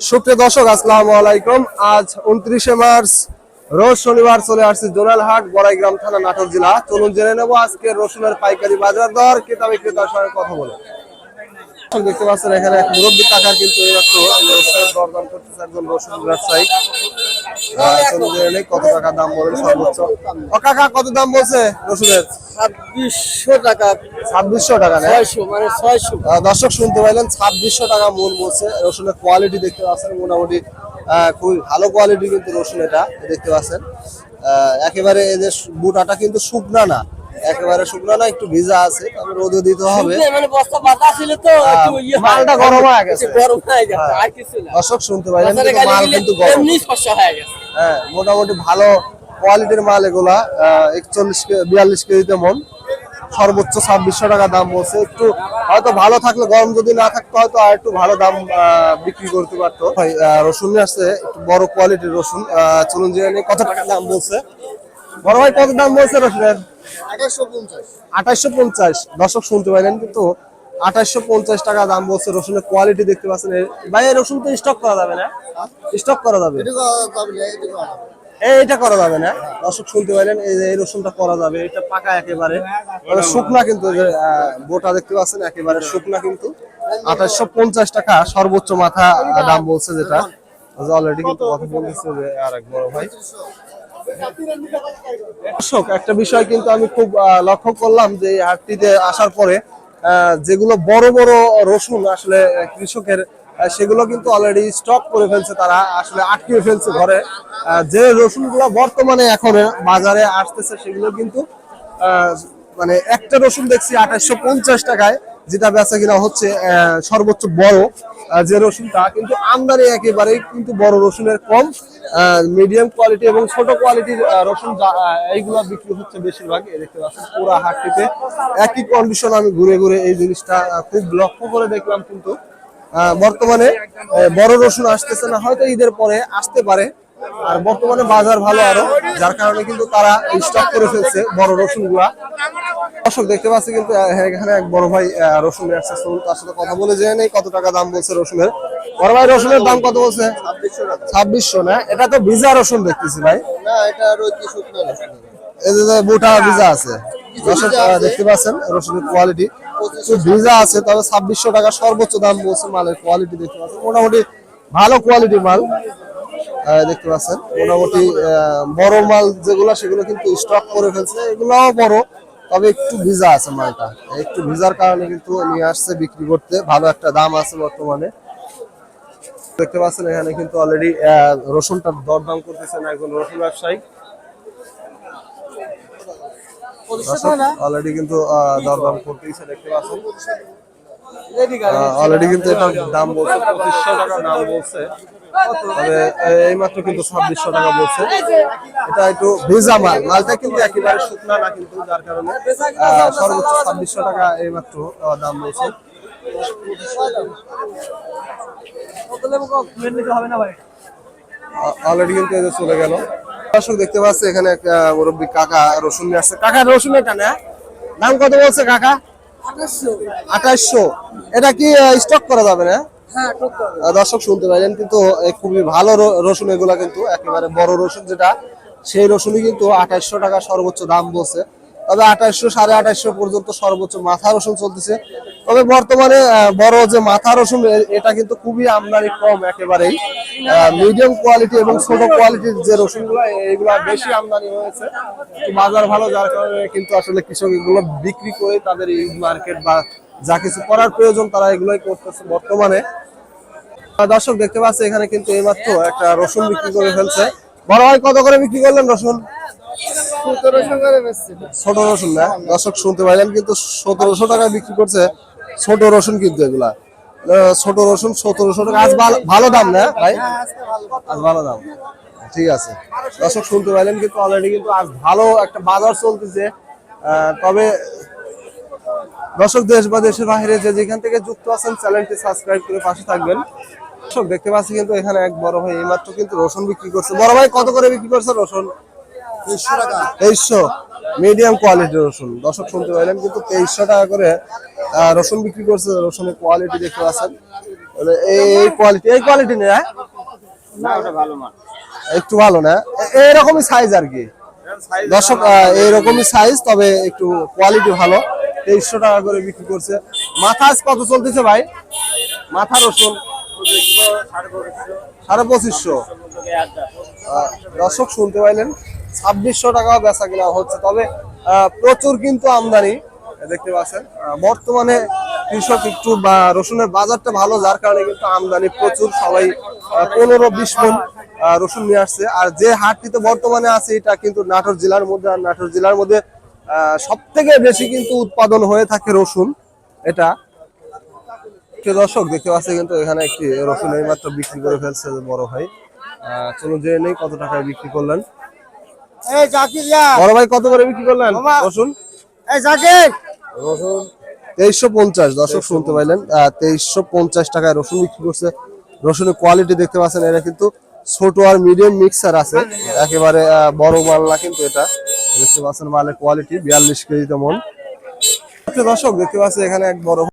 সুপ্রিয় দর্শক, আসসালামু আলাইকুম। আজ উনত্রিশে মার্চ, রোজ শনিবার চলে আসছে জোনালহাট, বড়াইগ্রাম থানা নাটক জেলা। চলুন জেনে নেব আজকে রসুনের পাইকারি বাজার দর, ক্রেতা বিক্রেতার সঙ্গে কথা বলে। দেখতে পাচ্ছেন এখানে এক মুরব্বী টাকা কিন্তু রসুনের দরদাম করতেছে একজন রসুন ব্যবসায়ী। কত টাকা দাম বলেন সর্বোচ্চ? ও কাকা কত দাম বলছে রসুনের? ছাব্বিশশো টাকা। ছাব্বিশশো টাকা ছয়শো মানে ছয়শো। দর্শক শুনতে পাইলেন ছাব্বিশশো টাকা মূল বলছে। রসুনের কোয়ালিটি দেখতে পাচ্ছেন মোটামুটি খুবই ভালো কোয়ালিটি কিন্তু রসুন এটা দেখতে পাচ্ছেন। আহ, একেবারে এদের বুটাটা কিন্তু শুকনা না। একেবারে শুকনা না একটু ভিজা আছে তবে রোদে দিতে হবে। মানে বস্তা বাতা ছিল তো একটু ইয়ে হয়। মালটা গরম হয়ে গেছে। গরম হয়ে গেছে হ্যাঁ। আর কিছু না। দর্শক শুনতে পাইলেন মাল কিন্তু গরম। এমনি স্পর্শ হয়ে গেছে। হ্যাঁ মোটামুটি ভালো কোয়ালিটির মাল এগুলা। একচল্লিশ বিয়াল্লিশ কেজিতে মন। সর্বোচ্চ ছাব্বিশশো টাকা দাম বলছে। একটু হয়তো ভালো থাকলে গরম যদি না থাকতো হয়তো আর একটু ভালো দাম আহ, বিক্রি করতে পারতো। রসুন আসছে একটু বড় কোয়ালিটির রসুন। চলুন যে কত টাকা দাম বলছে। বড় ভাই কত দাম বলছে রসুনের? আঠাশশো পঞ্চাশ। দর্শক শুনতে পাইলেন কিন্তু আঠাশশো পঞ্চাশ টাকা দাম বলছে রসুনের কোয়ালিটি দেখতে পাচ্ছেন। ভাই রসুন তো স্টক করা যাবে না? স্টক করা যাবে? এই এটা করা যাবে না? দর্শক শুনতে পাইলেন এই যে রসুনটা করা যাবে এটা পাকা একেবারে। মানে শুকনা কিন্তু বোটা দেখতে পাচ্ছেন একেবারে শুকনা কিন্তু। আঠাশশো পঞ্চাশ টাকা সর্বোচ্চ মাথা দাম বলছে যেটা। অলরেডি কিন্তু কথা বলতেছে যে আর এক বড় ভাই। দর্শক, একটা বিষয় কিন্তু আমি খুব লক্ষ্য করলাম যে হাটটিতে আসার পরে যেগুলো বড় বড় রসুন আসলে কৃষকের সেগুলো কিন্তু অলরেডি স্টক করে ফেলছে তারা, আসলে আটকে ফেলছে ঘরে। যে রসুনগুলো বর্তমানে এখন বাজারে আসতেছে, সেগুলো কিন্তু মানে একটা রসুন দেখছি আঠাশশো পঞ্চাশ টাকায় যেটা বেচা কিনা হচ্ছে সর্বোচ্চ বড় যে রসুনটা, কিন্তু আমদানি একেবারেই কিন্তু বড় রসুনের কম মিডিয়াম কোয়ালিটি এবং ছোট কোয়ালিটির রসুন এইগুলো বিক্রি হচ্ছে বেশিরভাগ দেখতে পাচ্ছেন পুরা হাটটিতে। একই কন্ডিশন আমি ঘুরে ঘুরে এই জিনিসটা খুব লক্ষ্য করে দেখলাম কিন্তু বর্তমানে বড় রসুন আসতেছে না, হয়তো ঈদের পরে আসতে পারে, আর বর্তমানে বাজার ভালো আরও, যার কারণে কিন্তু তারা স্টক করে ফেলছে বড় রসুনগুলা দর্শক দেখতে পাচ্ছি কিন্তু এখানে এক বড় ভাই রসুন নিয়ে আসছে তার সাথে কথা বলে জেনে নেই কত টাকা দাম বলছে রসুনের? বড় ভাই রসুনের দাম কত বলছে? ছাব্বিশশো না? এটা তো ভিজা রসুন দেখতেছি ভাই। এই যে যে ভিজা আছে। দেখতে পাচ্ছেন রসুনের কোয়ালিটি ভিজা আছে তবে ছাব্বিশশো টাকা সর্বোচ্চ দাম বলছে মালের কোয়ালিটি দেখতে পাচ্ছেন। মোটামুটি ভালো কোয়ালিটির মাল। আহ, দেখতে পাচ্ছেন। মোটামুটি আহ, বড় মাল যেগুলো সেগুলো কিন্তু স্টক করে ফেলছে। এগুলো বড়। তবে একটু ভিজা আছে মালটা। একটু ভিজার কারণে কিন্তু নিয়ে আসছে বিক্রি করতে। ভালো একটা দাম আছে বর্তমানে। দেখতে পাচ্ছেন এখানে কিন্তু অলরেডি রসুনটার দরদাম করতেছেন একজন রসুন ব্যবসায়ী। অলরেডি কিন্তু দরদাম করতেইছে দেখতে পাচ্ছেন। অলরেডি কিন্তু এটার দাম বলছে পঁচিশশো টাকা দাম বলছে। তবে এই মাত্র কিন্তু ছাব্বিশশো টাকা বলছে। এটা একটু ভেজা মাল। মালটা কিন্তু একেবারে শুকনা না কিন্তু যার কারণে সর্বোচ্চ ছাব্বিশশো টাকা এই মাত্র দাম অলরেডি কিন্তু চলে গেল। দেখতে পাচ্ছি এখানে এক আহ, মুরব্বী কাকা রসুন আসছে। কাকা রসুন এটা না? দাম কত বলছে কাকা? আঠাশশো। এটা কি স্টক করা যাবে না? দর্শক শুনতে পাইলেন কিন্তু খুবই ভালো রসুন এগুলা কিন্তু, একেবারে বড় রসুন যেটা, সেই রসুনই কিন্তু আঠাশশো টাকা সর্বোচ্চ দাম বলছে। তবে আঠাশশো সাড়ে আঠাশশো পর্যন্ত সর্বোচ্চ মাথা রসুন চলতেছে। তবে বর্তমানে বড় যে মাথা রসুন এটা কিন্তু খুবই আমদানি কম একেবারেই। মিডিয়াম কোয়ালিটি এবং ছোট কোয়ালিটির যে রসুনগুলো এইগুলা বেশি আমদানি হয়েছে। বাজার ভালো, যার কারণে কিন্তু আসলে কৃষক এগুলো বিক্রি করে তাদের এই মার্কেট বা যা কিছু করার প্রয়োজন তারা এগুলোই করতেছে বর্তমানে। দর্শক দেখতে পাচ্ছে এখানে কিন্তু এইমাত্র একটা রসুন বিক্রি করে ফেলছে। বড় ভাই কত করে বিক্রি করলেন রসুন? ছোট রসুন না? দর্শক শুনতে পাইলেন কিন্তু সতেরোশো টাকা বিক্রি করছে ছোট রসুন কিন্তু এগুলা। ছোট রসুন সতেরোশো টাকা। আজ ভালো- দাম না ভাই? আজ ভালো দাম। ঠিক আছে। দর্শক শুনতে পাইলেন কিন্তু অলরেডি কিন্তু আজ ভালো একটা বাজার চলতেছে। তবে দর্শক দেশ বা দেশের বাইরে যে যেখান থেকে যুক্ত আছেন চ্যানেলটি সাবস্ক্রাইব করে পাশে থাকবেন। দর্শক দেখতে পাচ্ছি কিন্তু এখানে এক বড় ভাই এইমাত্র কিন্তু রসুন বিক্রি করছে। বড় ভাই কত করে বিক্রি করছে রসুন? তেইশশো মিডিয়াম কোয়ালিটির রসুন। দর্শক শুনতে পাইলেন কিন্তু তেইশশো টাকা করে রসুন বিক্রি করছে রসুনের কোয়ালিটি দেখতে পাচ্ছেন। মানে এই কোয়ালিটি এই কোয়ালিটি নেই হ্যাঁ? একটু ভালো না। এ- এরকমই সাইজ আর কি। দর্শক এইরকমই সাইজ তবে একটু কোয়ালিটি ভালো। তেইশশো টাকা করে বিক্রি করছে। মাথা কত চলতেছে ভাই? মাথা রসুন। সাড়ে পঁচিশশো। দর্শক, শুনতে পাইলেন, ছাব্বিশশো টাকা বেচা কিনা হচ্ছে। তবে প্রচুর কিন্তু আমদানি দেখতে পাচ্ছেন। বর্তমানে কৃষক একটু রসুনের বাজারটা ভালো, যার কারণে কিন্তু আমদানি প্রচুর। সবাই পনেরো বিশ মন রসুন নিয়ে আসছে। আর যে হাটটিতে বর্তমানে আছে, এটা কিন্তু নাটোর জেলার মধ্যে, আর নাটোর জেলার মধ্যে সব থেকে বেশি কিন্তু উৎপাদন হয়ে থাকে রসুন এটা। দর্শক দেখতে পাচ্ছি কিন্তু এখানে একটি রসুন এই মাত্র বিক্রি করে ফেলছে বড় ভাই। আহ, চলুন জেনে নেই কত টাকায় বিক্রি করলেন। এই জাকির বড় ভাই কত করে বিক্রি করলেন রসুন? এই রসুন। তেইশশো পঞ্চাশ দর্শক শুনতে পাইলেন। তেইশশো পঞ্চাশ টাকায় রসুন বিক্রি করছে। রসুনের কোয়ালিটি দেখতে পাচ্ছেন এটা কিন্তু ছোট আর মিডিয়াম মিক্সার আছে। একেবারে আহ, বড় মাল না কিন্তু এটা। দেখতে পাচ্ছেন মালের কোয়ালিটি বিয়াল্লিশ কেজি তেমন। দর্শক দেখতে পাচ্ছেন এখানে এক বড়